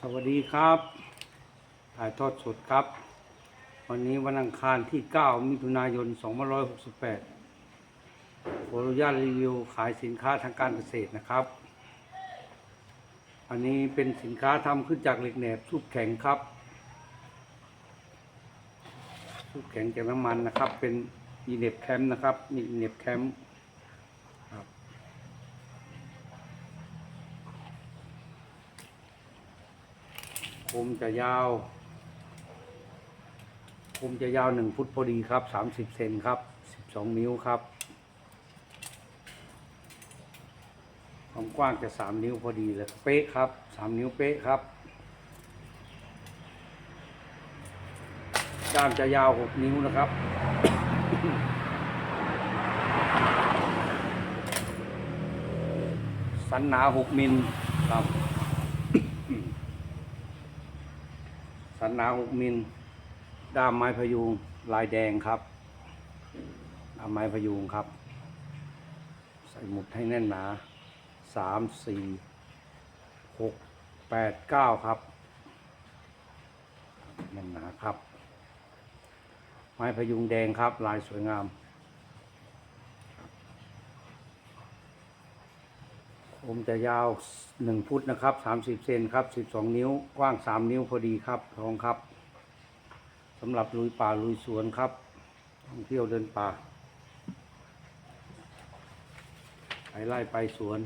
สวัสดีครับ ถ่ายทอดสดครับ วันนี้วันอังคารที่ 9 มิถุนายน 2568ขออนุญาตรีวิวขายสินค้าทางการเกษตรนะครับ อันนี้เป็นสินค้าทำขึ้นจากเหล็กแหนบซุปแข็งครับซุปแข็งจากน้ำมันนะครับ เป็นอีเน็บแคมป์นะครับมีอีเน็บแคมป์ครับ ค มจะยาวคมจะยาวหนึ่งฟุตพอดีครับสามสิบเซนครับสิบสองนิ้วครับความกว้างจะสามนิ้วพอดีเลยเป๊ะครับสามนิ้วเป๊ะครับด้ามจะยาวหกนิ้วนะครับสันหนาหกมิลครับ สันนาหกมิล ด้ามไม้พยุงลายแดงครับด้ามไม้พยุงครับ ใส่หมุดให้แน่นหนาสามสี่หกแปดเก้าครับแน่นหนาครับ ไม้พยุงแดงครับ ลายสวยงาม ผมจะยาวหนึ่งฟุตนะครับสามสิบเซนครับสิบสองนิ้วกว้างสามนิ้วพอดีครับทองครับสำหรับลุยป่าลุยสวนครับท่องเที่ยวเดินป่า ไปไล่ไปสวน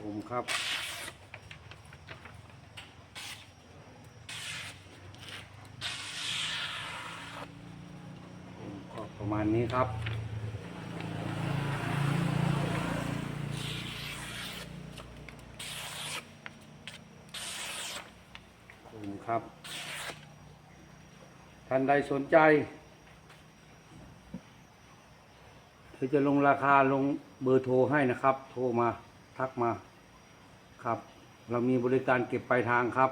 ผมครับประมาณนี้ครับ ขอบ คุณครับ ท่านใดสนใจเดี๋ยวจะลงราคาลงเบอร์โทรให้นะครับ โทรมาทักมาครับ เรามีบริการเก็บปลายทางครับ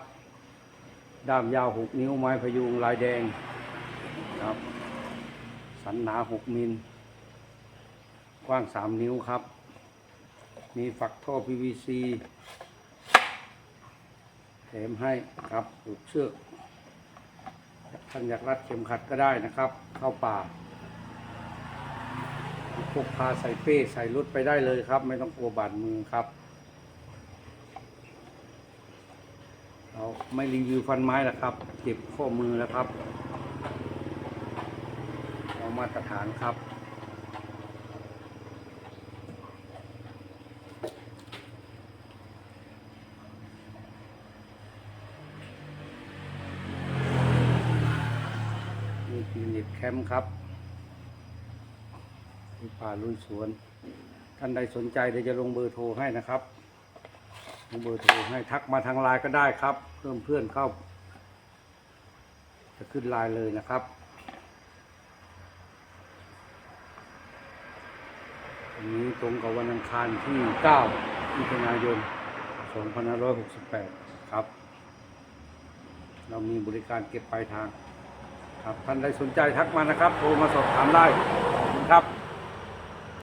ด้ามยาวหกนิ้วไม้พยุงลายแดงครับ สันหนาหกมิล กว้างสามนิ้วครับ มีฝักท่อ PVC มให้ครับผูกเชือกท่านอยากรัดเข็มขัดก็ได้นะครับ เข้าป่าพกพาใส่เป้ใส่รถไปได้เลยครับ ไม่ต้องกลัวบาดมือครับเราไม่รีวิวฟันไม้แล้วครับเจ็บข้อมือแล้วครับเรามาตรฐานครับ นี่คือเน็ตแคมป์ครับที่ป่าลุยสวน ท่านใดสนใจเดี๋ยวจะลงเบอร์โทรให้นะครับ ลงเบอร์โทรให้ทักมาทางไลน์ก็ได้ครับ เพิ่มเพื่อนเข้า จะขึ้นไลน์เลยนะครับวันนี้ตรงกับวันอังคารที่9มิถุนายน 2568 ครับ เรามีบริการเก็บปลายทาง ครับท่านใดสนใจทักมานะครับโทรมาสอบถามได้